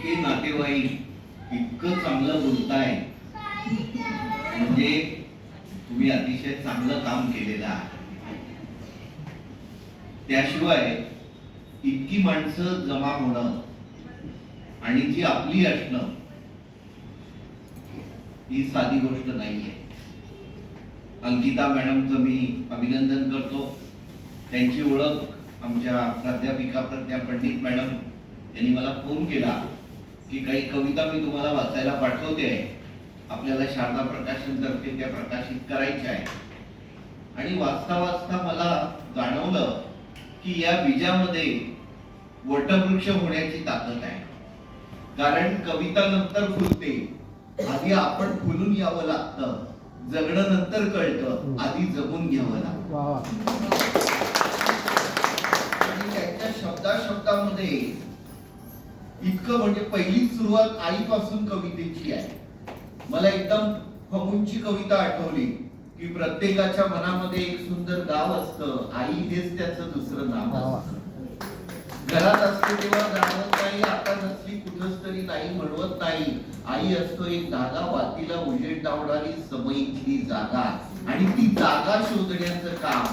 इतके नातेवाईक इतकं चांगलं बोलताय. म्हणजे तुम्ही अतिशय चांगलं काम केलेलं आहे. त्याशिवाय इतकी माणसं जमा होणं आणि जी आपली असणं ही साधी गोष्ट नाहीये. अंकिता मॅडमचं मी अभिनंदन करतो. त्यांची ओळख आमच्या प्राध्यापिका प्रज्ञा पंडित मॅडम यांनी मला फोन केला. की काही कविता मी तुम्हाला वाचायला पाठवते. आहे आपल्याला शारदा प्रकाशन तर्फे त्या प्रकाशित करायच्या आहे आणि वाचता वाचता मला जाणवलं की या बीजामध्ये वटवृक्ष होण्याची ताकद आहे. कारण कविता नंतर फुलते आधी आपण फुलून यावं लागतं जगणं नंतर कळतं आधी जगून घ्यावं लागतं. त्यांच्या शब्दा शब्दामध्ये इतकं म्हणजे पहिली सुरुवात आईपासून कवितेची आहे. मला एकदम फमुंची कविता आठवली की प्रत्येकाच्या मनामध्ये एक सुंदर गाव असतं आई हेच त्याचं दुसरं नाव असतं. घरात असते तेव्हा जाणवत नाही आता नसली कुठंच तरी नाही म्हणवत नाही. आई असतो एक धागा वातीला उजेड लावणारी समईतली जागा. आणि ती जागा शोधण्याचं काम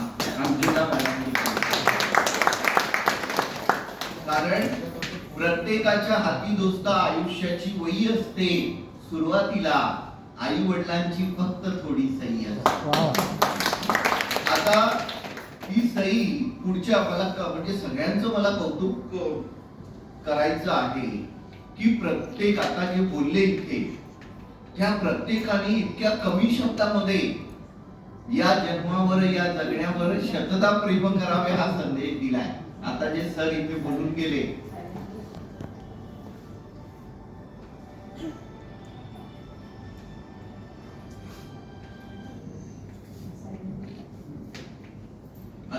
अंकिता. कारण प्रत्येकाच्या हाती दोस्त आयुष्याची वही असते. सुरुवातीला आई वडिलांची फक्त थोडी सही असते. आता ही सई पुढच्या मला म्हणजे सगळ्यांचं मला कौतुक अ, करायचं आहे की प्रत्येक आता जे बोलले इथे त्या प्रत्येकाने इतक्या कमी शब्दामध्ये या जन्मावर या जगण्यावर शतदा प्रेम करावे हा संदेश दिलाय. आता जे सर इथे बोलून गेले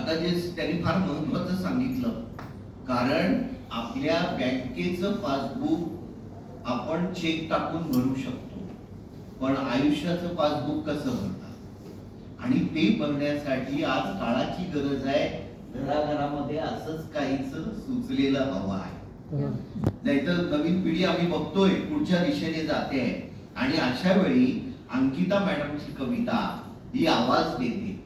आता जे त्यांनी फार महत्वाचं सांगितलं कारण आपल्या बँकेचं पासबुक आपण चेक टाकून भरू शकतो. पण आयुष्याचं पासबुक कसं भरतात आणि ते भरण्यासाठी आज काळाची गरज आहे. घराघरामध्ये असंच काहीच सुचलेलं हवं आहे. नाहीतर नवीन पिढी आम्ही बघतोय पुढच्या दिशेने जाते. आहे आणि अशा वेळी अंकिता मॅडमची कविता ही आवाज देते.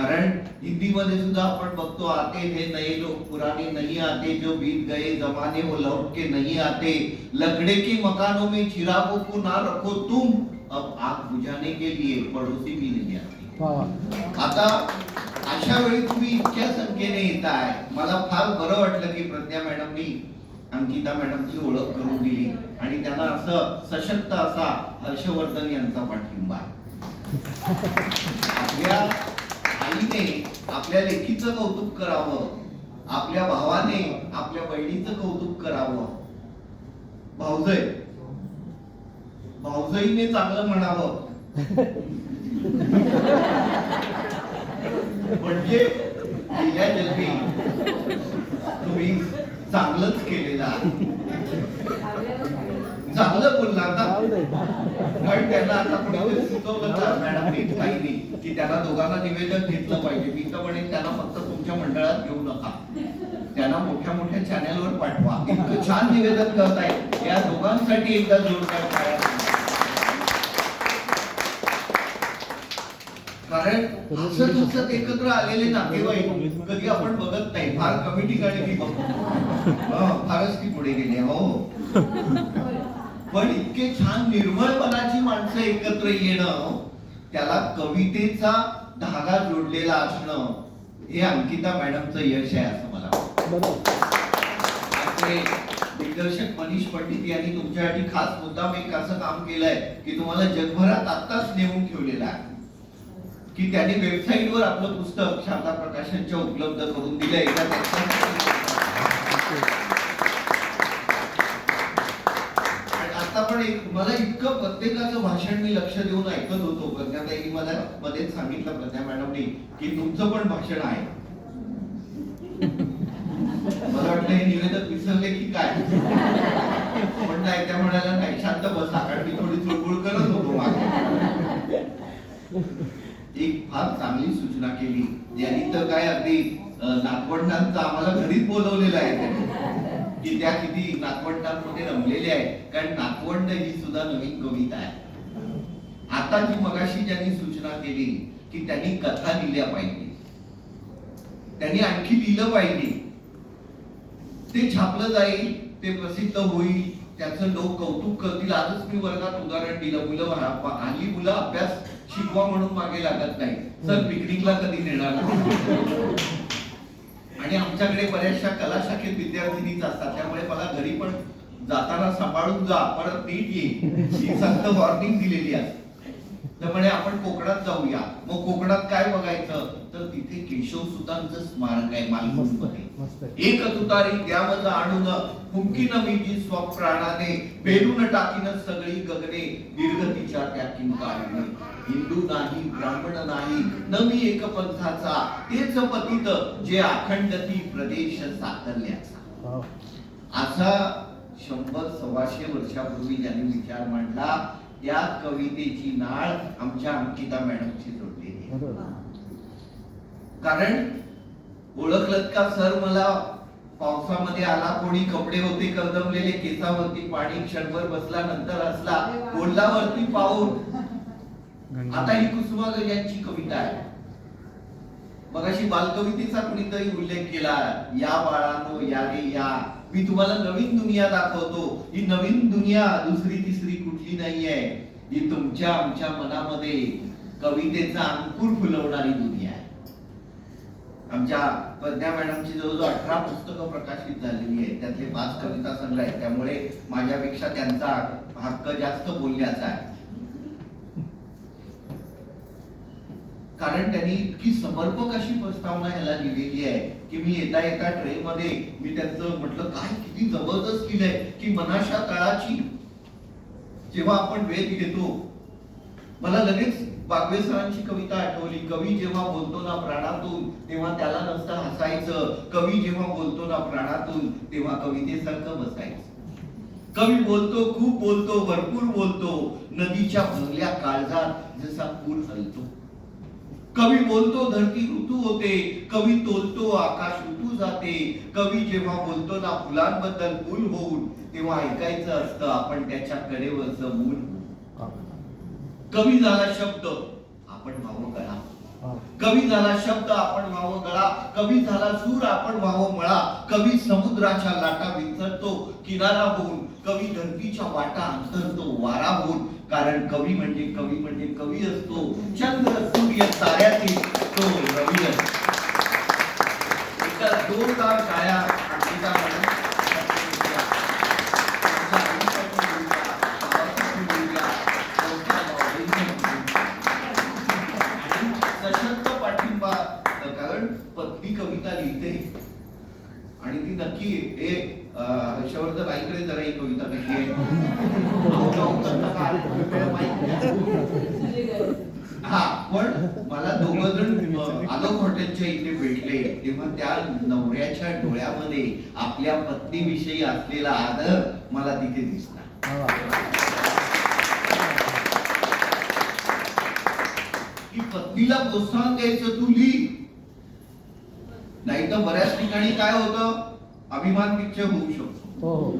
कारण हिंदीमध्ये सुद्धा आपण बघतो आते हे नए लोग पुराने नहीं आते जो बीत गए जमाने वो लौट के नहीं आते। लकड़े के मकानों में चिरागों को ना रखो तुम। अब आग बुझाने के लिए पड़ोसी भी नहीं आते। आता अशा वेळी तुम्ही इतक्या संख्येने येताय मला फार बरं वाटलं की प्रज्ञा मॅडमनी अंकिता मॅडमची ओळख करून दिली. आणि त्यांना असं सशक्त असा हर्षवर्धन यांचा पाठिंबा आहे. आपल्या आईने आपल्या लेखीचं कौतुक करावं. आपल्या भावाने आपल्या बहिणीचं कौतुक करावं. भाऊजय. भाऊजईने चांगलं म्हणावं. म्हणजे गेल्या जन्मी तुम्ही चांगलंच केलेलं चांगलं बोलला त्यांना आता कुणीतरी सुचवलं का मॅडमनी ताईनी की त्याला दोघांना निवेदन घेतलं पाहिजे. मी तर म्हणेन त्यांना फक्त तुमच्या मंडळात घेऊ नका. त्यांना मोठ्या मोठ्या चॅनेलवर पाठवा. इतकं छान निवेदन करताय या दोघांसाठी एकदा जोरदार कारण हसत हसत एकत्र आलेले नातेवाईक कधी आपण बघत नाही. फार कमी ठिकाणी मी बघतो. फारच ती पुढे गेली. हो. पण इतके छान निर्मळपणाची माणसं एकत्र येणं त्याला कवितेचा धागा जोडलेला असणं हे अंकिता मॅडमचं यश आहे असं मला दिग्दर्शक मनीष पंडित यांनी तुमच्यासाठी खास मुद्दाम एक असं काम केलंय की तुम्हाला जगभरात आत्ताच नेऊन ठेवलेलं आहे. की त्यांनी वेबसाईटवर आपलं पुस्तक शारदा प्रकाशनच्या उपलब्ध करून दिलंय. पण एक मला इतकं प्रत्येकाचं भाषण मी लक्ष देऊन ऐकत होतो. प्रज्ञाताईनी मला मध्येच सांगितलं प्रज्ञा मॅडमनी की तुमचं पण भाषण आहे. मला वाटलं हे निवेदक विसरले की काय? पण नाही त्या म्हणाल्या नाही शांत बसा कारण मी थोडी चुळबुळ करत होतो मागे. एक फार चांगली सूचना केली. यांनी तर काय अगदी अं, आम्हाला घरीच बोलवलेलं आहे. की त्या किती नातवंडांमध्ये रमलेल्या आहेत. कारण नातवंड ही सुद्धा नवीन कविता आहे. आता जी मगाशी ज्यांनी सूचना केली की त्यांनी कथा लिहिल्या पाहिजे. त्यांनी आणखी लिहिलं पाहिजे. ते छापलं जाईल ते प्रसिद्ध होईल त्याचं लोक कौतुक करतील. आजच मी वर्गात उदाहरण दिलं. मुलं हा- हल्ली मुलं अभ्यास शिकवा म्हणून मागे लागत नाही सर पिकनिकला कधी नेणार? आणि आमच्याकडे बऱ्याचशा कला शाखेत विद्यार्थिनीच असतात. त्यामुळे मला घरी पण जाताना सांभाळून जा परत नीट येईल ही सक्त वॉर्निंग दिलेली आहे. त्यामुळे आपण कोकणात जाऊया. मग कोकणात काय बघायचं? तर तिथे केशव सुतांचं स्मारक आहे मालवणमध्ये एक तुतारी द्यावज आणून हुंकीन मी जी स्वप्राणाने पेरून टाकीन सगळी गगने निर्गतीच्या त्या किंकाळीने हिंदू नाही ब्राह्मण नाही न मी एक पंथाचा तेच पतित जे अखंडती प्रदेश साकारल्याचा वाव. असा शंभर सव्वाशे वर्षापूर्वी ज्यांनी विचार मांडला त्या कवितेची नाळ आमच्या अंकिता मॅडमची जोडलेली कारण ओळखलत का सर? मला पावसामध्ये आला कोणी कपडे होते कर्दमलेले केसावरती पाणी क्षणभर बसला नंतर असला बोललावरती पाऊल. आता ही कुसुमाग्रज यांची कविता आहे. मग अशी बालकवितेचा कुणीतरी उल्लेख केला या बाळानो या रे या. मी तुम्हाला नवीन दुनिया दाखवतो. ही नवीन दुनिया दुसरी तिसरी कुठली नाहीये. ही तुमच्या आमच्या मनामध्ये कवितेचा अंकुर फुलवणारी दुनिया आहे. आमच्या प्रज्ञा मॅडमची जवळजवळ अठरा पुस्तकं प्रकाशित झालेली आहेत. त्यातले पाच कविता संग्रह आहेत. त्यामुळे माझ्यापेक्षा त्यांचा हक्क जास्त बोलण्याचा आहे. कारण त्यांनी इतकी समर्पक अशी प्रस्तावना याला लिहिलेली आहे की मी येता येता ट्रेन मध्ये मी त्यांचं म्हटलं काय किती जबरदस्त लिहिलंय की मनाशा तळाची. जेव्हा आपण वेध घेतो मला लगेच बागवे सरांची कविता आठवली. कवी जेव्हा बोलतो ना प्राणातून तेव्हा त्याला नसतं हसायचं. कवी जेव्हा बोलतो ना प्राणातून तेव्हा कवितेसारखं बसायचं. कवी बोलतो खूप बोलतो भरपूर बोलतो. नदीच्या भरल्या काळजात जसा पूर हलतो. कवी बोलतो धरती ऋतू होते. कवी तोलतो आकाश ऋतू जाते. कवी जेव्हा बोलतो ना फुलांबद्दल फुल होऊन तेव्हा ऐकायचं असतं आपण त्याच्या कडेवरचं मूल होऊन. कवी झाला शब्द आपण व्हावं गळा. कवी झाला शब्द आपण व्हावं गळा. कवी झाला सूर आपण व्हावं मळा. कवी समुद्राच्या लाटा विंचरतो किनारा होऊन. कवी धरतीच्या वाटा अंतरतो वारा होऊन. कारण कवी म्हणजे कवी म्हणजे कवी असतो. चंद्र सूर्य ताऱ्यातील तो रवी असतो. एका जोरदार टाळ्या अंकिता मॅडम आमच्या आईसाठी बोलूया, भावासाठी बोलूया, मोठ्या भावबहिणीसाठी आणि सशक्त पाठिंबा कारण पत्नी कविता लिहिते आणि ती नक्की हे अं, हर्षवर्धन आईकडे जरा ही कविता कशी आहे हा पण मला दोघ जण आलोक हॉटेलच्या इथे भेटले तेव्हा त्या नवऱ्याच्या डोळ्यामध्ये आपल्या पत्नीविषयी असलेला आदर मला तिथे दिसला. की पत्नीला प्रोत्साहन द्यायचं तू लिही. नाही तर बऱ्याच ठिकाणी काय होतं? अभिमान पिक्चर होऊ शकतो. हो हो.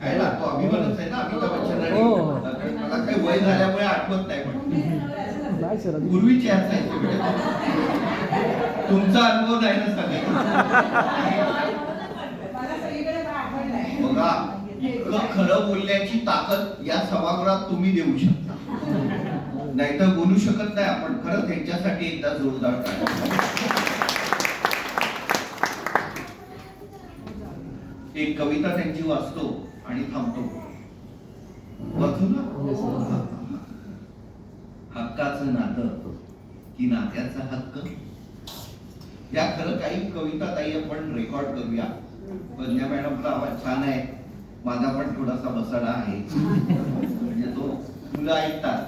काय लागतो? अभिमानच आहे ना? अमिताभ बच्चन हो. कारण मला काही वय झाल्यामुळे आठवत नाही. पण नाही सर. पूर्वीचे. तुमचा अनुभव नाही बघा इतकं खरं बोलण्याची ताकद या सभागृहात तुम्ही देऊ शकता नाहीतर बोलू शकत नाही आपण खरंच यांच्यासाठी एकदा जोरदार. एक कविता त्यांची वाचतो आणि थांबतो वाचू ना Yes, sir. हक्काचं नातं. की नात्याचा हक्क? या खरं काही कविता ताई आपण रेकॉर्ड करूया. प्रज्ञा मॅडमचा आवाज छान आहे. माझा पण थोडासा बसाडा आहे. म्हणजे तो मुलं ऐकतात.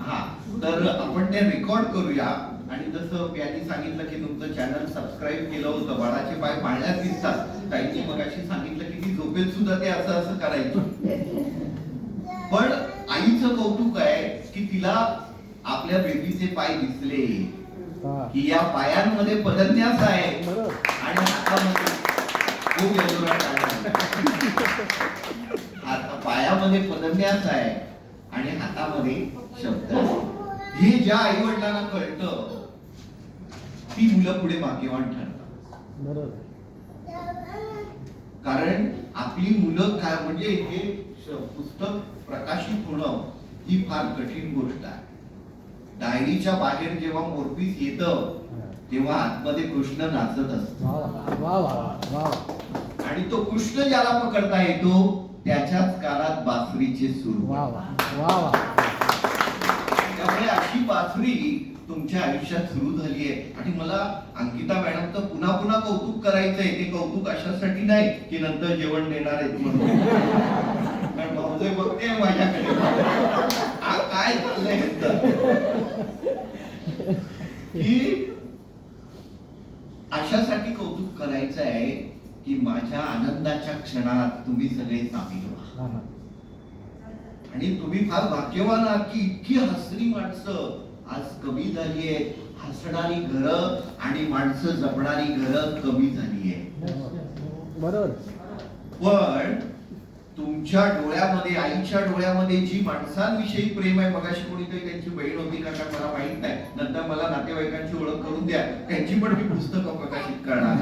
हा तर आपण ते रेकॉर्ड करूया. आणि जसं यांनी सांगितलं की तुमचं चॅनल सबस्क्राईब केलं होतं बाळाचे पाय पाळण्यात दिसतात. ताईंनी मगाशी सांगितलं की ती झोपेत सुद्धा ते असं असं करायचं. पण आईचं कौतुक आहे. तिला आपल्या बेबीचे पाय दिसले. की या पायांमध्ये पदन्यास आहे. आणि हातामध्ये खूप पायामध्ये पदन्यास आहे आणि हातामध्ये शब्द. हे ज्या आई वडिलांना कळतं ती मुलं पुढे भाग्यवान ठरतात. कारण आपली मुलं काय म्हणजे हे पुस्तक प्रकाशित होणं ही फार कठीण गोष्ट आहे. डायरीच्या बाहेर जेव्हा मोरपीस येतं तेव्हा आतमध्ये कृष्ण नाचत असतो. आणि तो कृष्ण ज्याला पकडता येतो त्याच्याच काळात बासरीचे सूर त्यामुळे अशी बासरी तुमच्या आयुष्यात सुरू झाली आहे. आणि मला अंकिता मॅडमचं पुन्हा पुन्हा कौतुक करायचंय. ते कौतुक अशासाठी नाही की नंतर जेवण देणार आहेत म्हणून. कारण भाऊजाई बघते माझ्याकडे आ, काय चाललंय ह्यांचं? की अशासाठी कौतुक करायचं आहे की माझ्या आनंदाच्या क्षणात तुम्ही सगळे सामील व्हा हा, हा. आणि तुम्ही फार भाग्यवान आहात की इतकी हसरी माणसं आज कमी झाली आहेत हसणारी घरं आणि माणसं जपणारी घरं कमी झाली आहेत बरोबर पण तुमच्या डोळ्यामध्ये आईच्या डोळ्यामध्ये जी माणसांविषयी प्रेम आहे मगाशी कोणीतरी त्यांची बहीण होती का मला माहीत नाही. नंतर मला नातेवाईकांची ओळख करून द्या. त्यांची पण मी पुस्तकं प्रकाशित करणार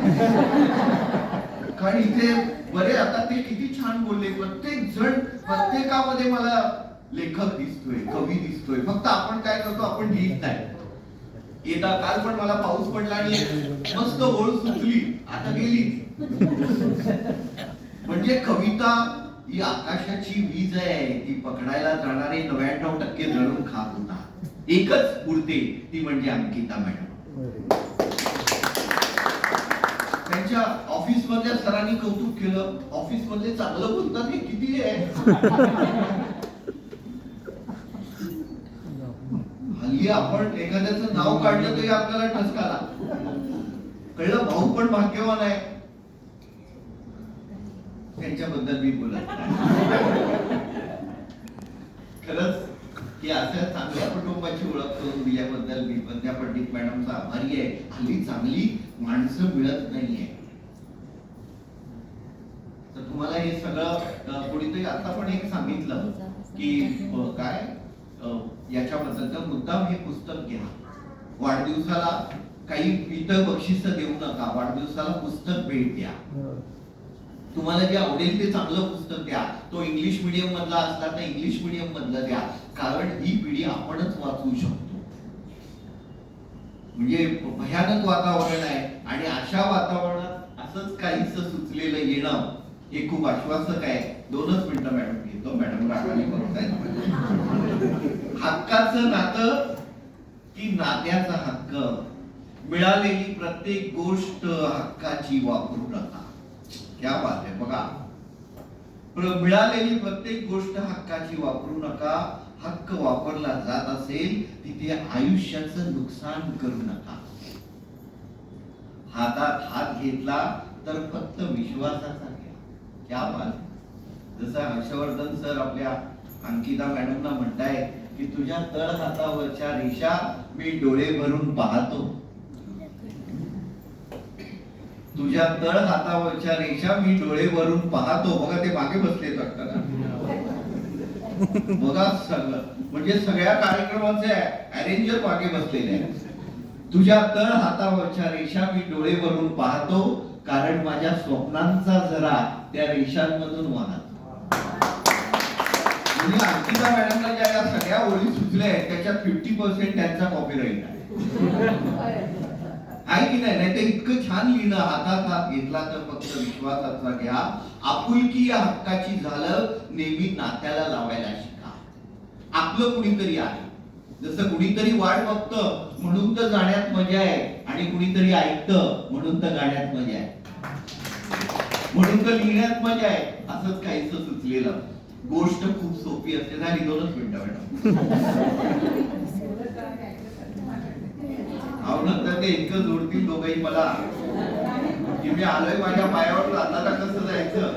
कारण इथे बरे आता ते किती छान बोलले. प्रत्येक जण प्रत्येकामध्ये मला लेखक दिसतोय कवी दिसतोय. फक्त आपण काय करतो आपण लिहित नाही. येता काल पण मला पाऊस पडला आणि मस्त ओळ सुचली. आता गेली. म्हणजे कविता ही आकाशाची वीज आहे. ती पकडायला जाणारे नव्याण्णव टक्के जळून खात होता एकच उरते ती म्हणजे अंकिता मॅडम. त्यांच्या ऑफिस मधल्या सरांनी कौतुक केलं. ऑफिस मधले चांगलं बोलतात हे किती आहे? हल्ली आपण एखाद्याचं नाव काढलं तरी आपल्याला ठसकाला. कळलं भाऊ पण भाग्यवान आहे. त्यांच्याबद्दल मी बोलत खरंच की अशा चांगल्या कुटुंबाची ओळख करून दिल्याबद्दल मी पण पंडित मॅडमचा आभारी आहे. हल्ली चांगली माणसं मिळत नाहीये. तर तुम्हाला हे सगळं कोणीतरी आता पण एक सांगितलं की काय? याच्याबद्दल तर मुद्दाम हे पुस्तक घ्या. वाढदिवसाला काही इतर बक्षिस देऊ नका. वाढदिवसाला पुस्तक भेट द्या. हो. तुम्हाला जे आवडेल ते चांगलं पुस्तक द्या. तो इंग्लिश मिडियम मधला असला तर इंग्लिश मिडियम मधला द्या. कारण ही पिढी आपणच वाचवू शकतो. म्हणजे भयानक वातावरण आहे. आणि अशा वातावरणात असंच काहीच सुचलेलं येणं हे खूप आश्वासक आहे. दोनच मिनिटं मॅडम. घेतो मॅडम. रागाने बघताय हक्काचं नातं की नात्याचा हक्क? मिळालेली प्रत्येक गोष्ट हक्काची वापरू नका. क्या बात आहे बघा मिळालेली प्रत्येक गोष्ट हक्काची वापरू नका. हक्क वापरला जात असेल तिथे आयुष्याचं नुकसान करू नका. हातात हात घेतला तर फक्त विश्वासाचा घ्या. क्या बात. जसं हर्षवर्धन सर आपल्या अंकिता मॅडमना म्हणताय की तुझ्या तळ हातावरच्या रेषा मी डोळे भरून पाहतो. तुझ्या तळ हातावरच्या रेषा मी डोळे वरून पाहतो. बघा ते मागे बसले बघा सगळं. म्हणजे सगळ्या कार्यक्रमाचे अरेंजर मागे बसलेले आहेत. तुझ्या तळ हातावरच्या रेषा मी डोळे वरून पाहतो. कारण माझ्या स्वप्नांचा जरा त्या रेषांमधून वाहत म्हणजे अंकिता मॅडमला ज्या या सगळ्या ओळी सुचल्या आहेत त्याच्यात फिफ्टी पर्सेंट त्यांचा कॉपीराईट आहे. आहे की नाही? नाही ते इतकं छान लिहिणं हातात हात घेतला तर फक्त विश्वासाचा घ्या. आपुलकी या हक्काची झालं नेहमी नात्याला लावायला शिका. आपलं कुणीतरी आहे. जसं कुणीतरी वाट बघतं म्हणून तर जाण्यात मजा आहे. आणि कुणीतरी ऐकतं म्हणून तर गाण्यात मजा आहे. म्हणून तर लिहिण्यात मजा आहे. असंच काहीच सुचलेलं. गोष्ट खूप सोपी असते. झाली दोनच मिनिटं मॅडम. अहो नंतर ते इतकं जोडतील दोघंही मला. की मी आलोय माझ्या पायावर जाताना कसं जायचं?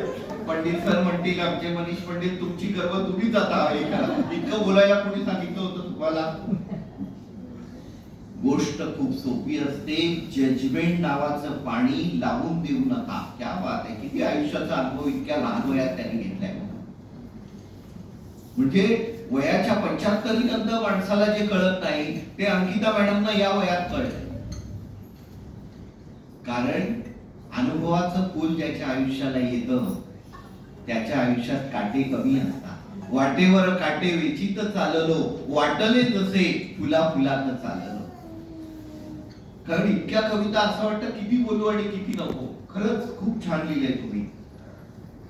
पंडित सर म्हणतील आमचे मनीष पंडित तुमची गर्व तुम्हीच आता हे इतकं बोलायला कोणी सांगितलं होतं तुम्हाला? गोष्ट खूप सोपी असते. जजमेंट नावाचं पाणी लावून देऊ नका. क्या बात आहे. किती आयुष्याचा अनुभव इतक्या लहान वयात त्यांनी घेतलाय. म्हणजे वयाच्या पंच्याहत्तरी नंतर माणसाला जे कळत नाही ते अंकिता मॅडमना या वयात कळत. कारण अनुभवाचं पूल ज्याच्या आयुष्याला येतं त्याच्या आयुष्यात काटे कमी असतात. वाटेवर काटे वेचित चाललो वाटले तसे फुला फुलात चाललो. कारण इतक्या कविता असं वाटतं किती बोलू आणि किती नको. खरंच खूप छान लिहिलंय तुम्ही.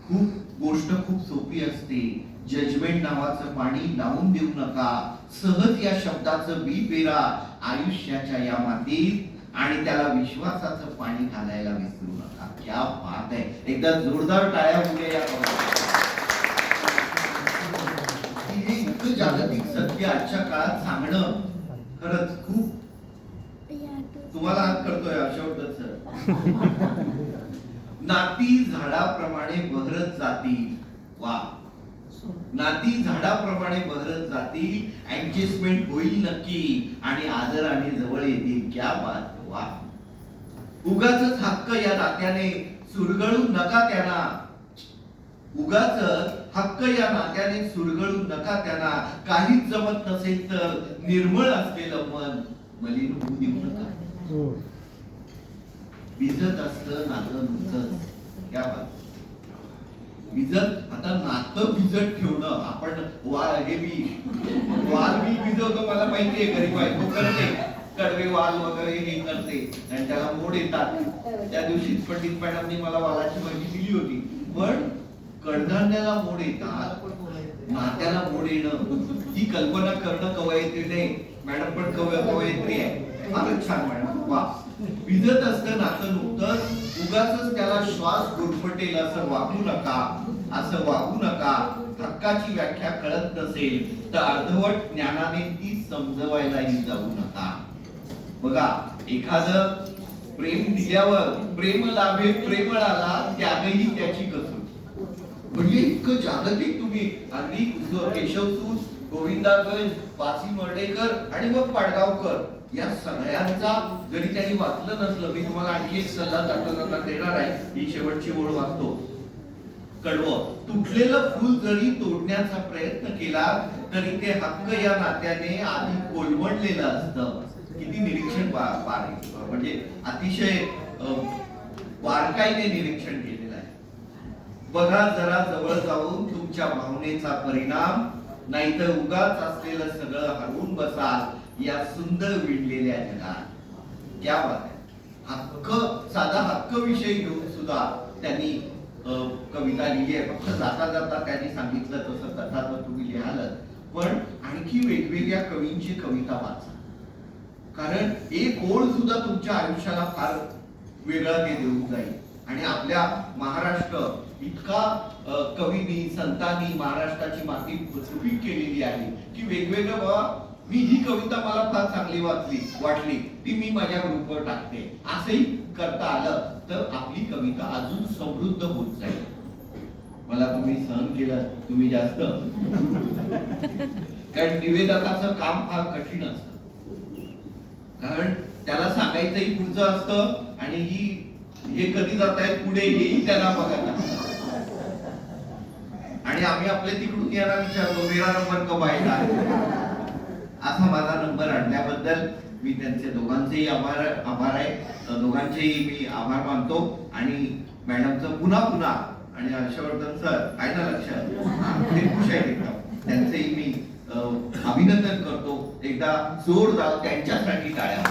खूप गोष्ट खूप सोपी असते. जजमेंट नावाचं पाणी लावून देऊ नका. सहज या शब्दाचं बी पेरा आयुष्याच्या या मातीत आणि त्याला विश्वासाचं पाणी घालायला विसरू नका. क्या बात आहे. एकदा जोरदार टाळ्या होऊया या इतकं जागतिक सत्य आजच्या काळात सांगणं खरंच खूप तुम्हाला हात करतोय हर्षवर्धन सर. नाती झाडाप्रमाणे बहरत जाती वा. नाती झाडाप्रमाणे बहरत जाती ऍडजस्टमेंट होईल नक्की आणि आदराने जवळ येतील. क्या बात वा. उगाच हक्क या नात्याने सुरगळू नका त्यांना. उगाच हक्क या नात्याने सुरगळू नका त्यांना. काहीच जमत नसेल तर निर्मळ असलेलं मन मलिन होऊ देऊ नका. हो. भिजत असतं नातं नुसतंच क्या बात. भिजत आता नातं भिजत ठेवणं. आपण वाल हे मी वाल मी भिजवतो मला माहितीये घरी बायको करते. कडवे वाल वगैरे हे करते. आणि त्याला मोड येतात. त्या दिवशी पंडित मॅडमनी मला वालाची माहिती दिली होती. पण कडधान्याला मोड येतात. नात्याला मोड येणं. ही कल्पना करणं कवयित्रीने. मॅडम पण कवय कवयत्री आहे. फारच छान मॅडम. वा. भिजत असतं नातं नुकतंच उगाच त्याला श्वास गुरफटेल असं वागू नका. असं वागू नका. हक्काची व्याख्या कळत नसेल तर अर्धवट ज्ञानाने ती समजवायलाही जाऊ नका. बघा एखादं प्रेम दिल्यावर प्रेम लाभे प्रेमळाला त्यागही त्याची कसोटी. म्हणजे इतकं जागतिक तुम्ही. अगदी केशवसूत गोविंदागंज वासी मर्डेकर आणि मग पाडगावकर. या सगळ्यांचा जरी त्यांनी वाचलं नसलं मी तुम्हाला आणखी एक सल्ला जाता देणार आहे. ही शेवटची ओळ वाचतो. कडवं तुटलेलं फूल जरी तोडण्याचा प्रयत्न केला तरी ते हक्क या नात्याने आधी कोलमडलेलं असतं. किती निरीक्षण म्हणजे अतिशय अं, बारकाईने निरीक्षण केलेलं आहे. बघा जरा जवळ जाऊन तुमच्या भावनेचा परिणाम. नाहीतर उगाच असलेलं सगळं हरवून बसाल. या सुंदर विणलेल्या जगात. क्या बात आहे हक्क साधा हक्क विषय घेऊन सुद्धा त्यांनी कविता लिहिली आहे. फक्त जाता जाता त्यांनी सांगितलं तसं कथा तर तुम्ही लिहाल पण आणखी वेगवेगळ्या कवींची कविता वाचा. कारण एक ओळ सुद्धा तुमच्या आयुष्याला फार वेगळा ते देऊन जाईल. आणि आपल्या महाराष्ट्र इतका कवीनी कवींनी संतांनी महाराष्ट्राची माती सुपीक केलेली आहे की वेगवेगळं बाबा मी ही कविता मला फार चांगली वाचली वाटली. ती मी माझ्या ग्रुपवर टाकते. असंही करता आलं तर आपली कविता अजून समृद्ध होत जाईल. मला तुम्ही सहन केलं तुम्ही जास्त. कारण निवेदकाचं काम फार कठीण असतं. कारण त्याला सांगायचंही पुढचं असतं आणि ही हे कधी जात आहेत पुढे हेही त्याला बघायला आणि आम्ही आपल्या तिकडून याला विचारतो मेरा नंबर कब असा माझा नंबर आणल्याबद्दल मी त्यांचे दोघांचेही आभार आभार आहे. दोघांचेही मी आभार मानतो. आणि मॅडमचं पुन्हा पुन्हा आणि हर्षवर्धन सर काय ना लक्षात ते खुश एकदम. त्यांचेही मी अभिनंदन करतो. एकदा जोरदार त्यांच्यासाठी टाळ्या.